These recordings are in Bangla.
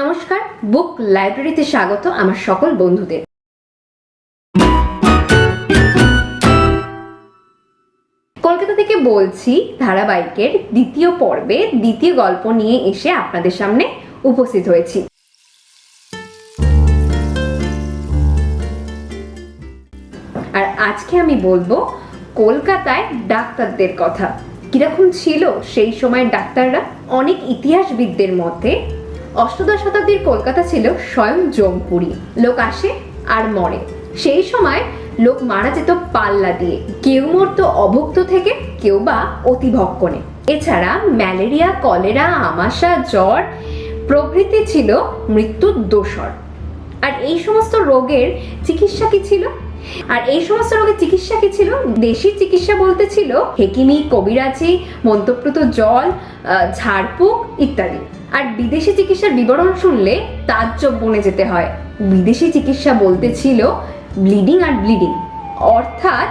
নমস্কার, বুক লাইব্রেরিতে স্বাগত আমার সকল বন্ধুদের। কলকাতা থেকে বলছি ধারাবাহিকের দ্বিতীয় পর্বে দ্বিতীয় গল্প নিয়ে এসে আপনাদের সামনে উপস্থিত হয়েছি। আর আজকে আমি বলব কলকাতায় ডাক্তারদের কথা। কীরকম ছিল সেই সময় ডাক্তাররা? অনেক ইতিহাসবিদদের মতে অষ্টদশ শতাব্দীর কলকাতা ছিল স্বয়ং জমপুরি। লোক আসে আর মরে। সেই সময় লোক মারা যেত পাল্লা দিয়ে। কেউ মরতো অভুক্ত থেকে, কেউ বা অতিভক্ষণে এছাড়া ম্যালেরিয়া, কলেরা, আমাশা, জ্বর প্রভৃতি ছিল মৃত্যুর দোসর আর এই সমস্ত রোগের চিকিৎসা কি ছিল? আর এই সমস্ত রোগের চিকিৎসা কি ছিল? দেশি চিকিৎসা বলতে ছিল হেকিমি, কবিরাজি মন্তপ্রত জল ঝাড়ফুঁক ইত্যাদি। আর বিদেশি চিকিৎসার বিবরণ শুনলে তাজ্জব বনে যেতে হয়। বিদেশি চিকিৎসা বলতে ছিল ব্লিডিং আর ব্লিডিং। অর্থাৎ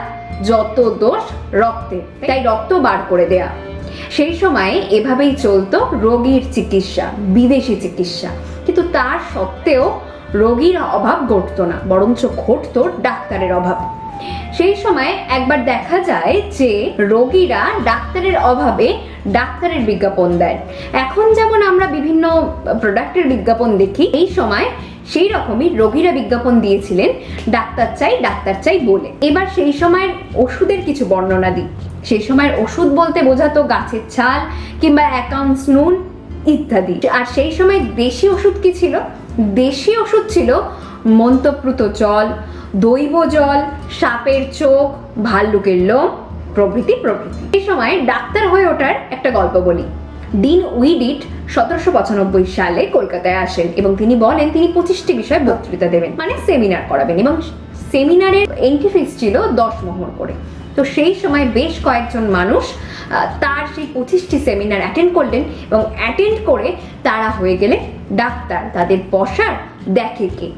যত দোষ রক্তে, তাই রক্ত বার করে দেয়া। সেই সময়ে এভাবেই চলতো রোগীর চিকিৎসা, বিদেশি চিকিৎসা। কিন্তু তার সত্ত্বেও রোগীর অভাব ঘটতো না, বরঞ্চ ঘটতো ডাক্তারের অভাব। সেই সময় একবার দেখা যায় যে রোগীরা ডাক্তারের অভাবে ডাক্তারের বিজ্ঞাপন দেন এখন যেমন আমরা বিভিন্ন প্রোডাক্টের বিজ্ঞাপন দেখি, এই সময় সেই রকমই রোগীরা বিজ্ঞাপন দিয়েছিলেন, ডাক্তার চাই ডাক্তার চাই বলে। এবার সেই সময়ের ওষুধের কিছু বর্ণনা দিই। সেই সময়ের ওষুধ বলতে বোঝাতো গাছের ছাল কিংবা অ্যাকাউন্টস, নুন ইত্যাদি। আর সেই সময় দেশি ওষুধ কি ছিল? দেশি ওষুধ ছিল মন্তপ্রুত জল, দৈব জল, সাপের চোখ, ভাল্লুকের লোম, প্রভৃতি প্রভৃতি। এই সময় ডাক্তার হয়ে ওঠার একটা গল্প বলি। ডিন উইডিট সতেরোশো পঁচানব্বই সালে কলকাতায় আসেন এবং তিনি বলেন তিনি পঁচিশটি বিষয়ে বক্তৃতা দেবেন মানে সেমিনার করাবেন এবং সেমিনারের এন্ট্রি ফিস ছিল দশ মোহর করে। তো সেই সময় বেশ কয়েকজন মানুষ তার সেই পঁচিশটি সেমিনার অ্যাটেন্ড করলেন এবং অ্যাটেন্ড করে তারা হয়ে গেলে ডাক্তার, তাদের বসার দেখে কে।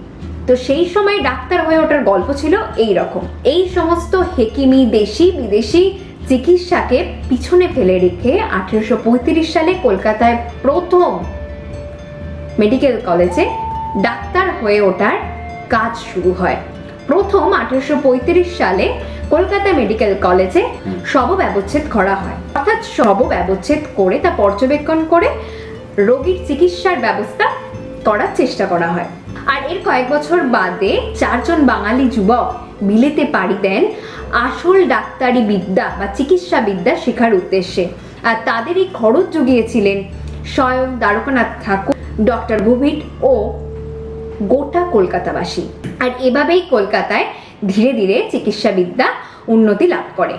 তো সেই সময় ডাক্তার হয়ে ওঠার গল্প ছিল এই রকম এই সমস্ত হেকিমি দেশি, বিদেশি চিকিৎসাকে পিছনে ফেলে রেখে আঠেরোশো সালে কলকাতায় প্রথম মেডিকেল কলেজে ডাক্তার হয়ে ওঠার কাজ শুরু হয়। প্রথম আঠেরোশো সালে কলকাতা মেডিকেল কলেজে শব ব্যবচ্ছেদ করা হয়। অর্থাৎ শব ব্যবচ্ছেদ করে তা পর্যবেক্ষণ করে রোগীর চিকিৎসার ব্যবস্থা করার চেষ্টা করা হয়। আর এর কয়েক বছর বাদে চারজন বাঙালি যুবক বিলেতে পাড়ি দেন আসল ডাক্তারি বিদ্যা বা চিকিৎসা বিদ্যা শেখার উদ্দেশ্যে। আর তাদের এই খরচ জুগিয়েছিলেন স্বয়ং দ্বারকানাথ ঠাকুর ডক্টর ভুভিট ও গোটা কলকাতাবাসী। আর এভাবেই কলকাতায় ধীরে ধীরে চিকিৎসাবিদ্যা উন্নতি লাভ করে।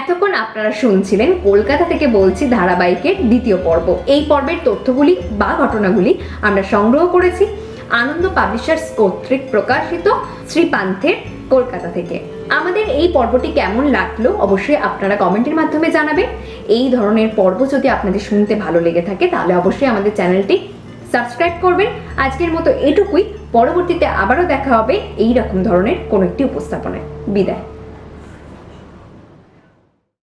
এতক্ষণ আপনারা শুনছিলেন কলকাতা থেকে বলছি ধারাবাহিকের দ্বিতীয় পর্ব। এই পর্বের তথ্যগুলি বা ঘটনাগুলি আমরা সংগ্রহ করেছি আনন্দ পাবলিশার্স কর্তৃক প্রকাশিত শ্রীপান্থের কলকাতা থেকে। আমাদের এই পর্বটি কেমন লাগল অবশ্যই আপনারা কমেন্টের মাধ্যমে জানাবেন। এই ধরনের পর্ব যদি আপনাদের শুনতে ভালো লেগে থাকে তাহলে অবশ্যই আমাদের চ্যানেলটি সাবস্ক্রাইব করবেন। আজকের মতো এটুকুই। পরবর্তীতে আবারও দেখা হবে এই রকম ধরনের কোনো একটি উপস্থাপনায়। বিদায়।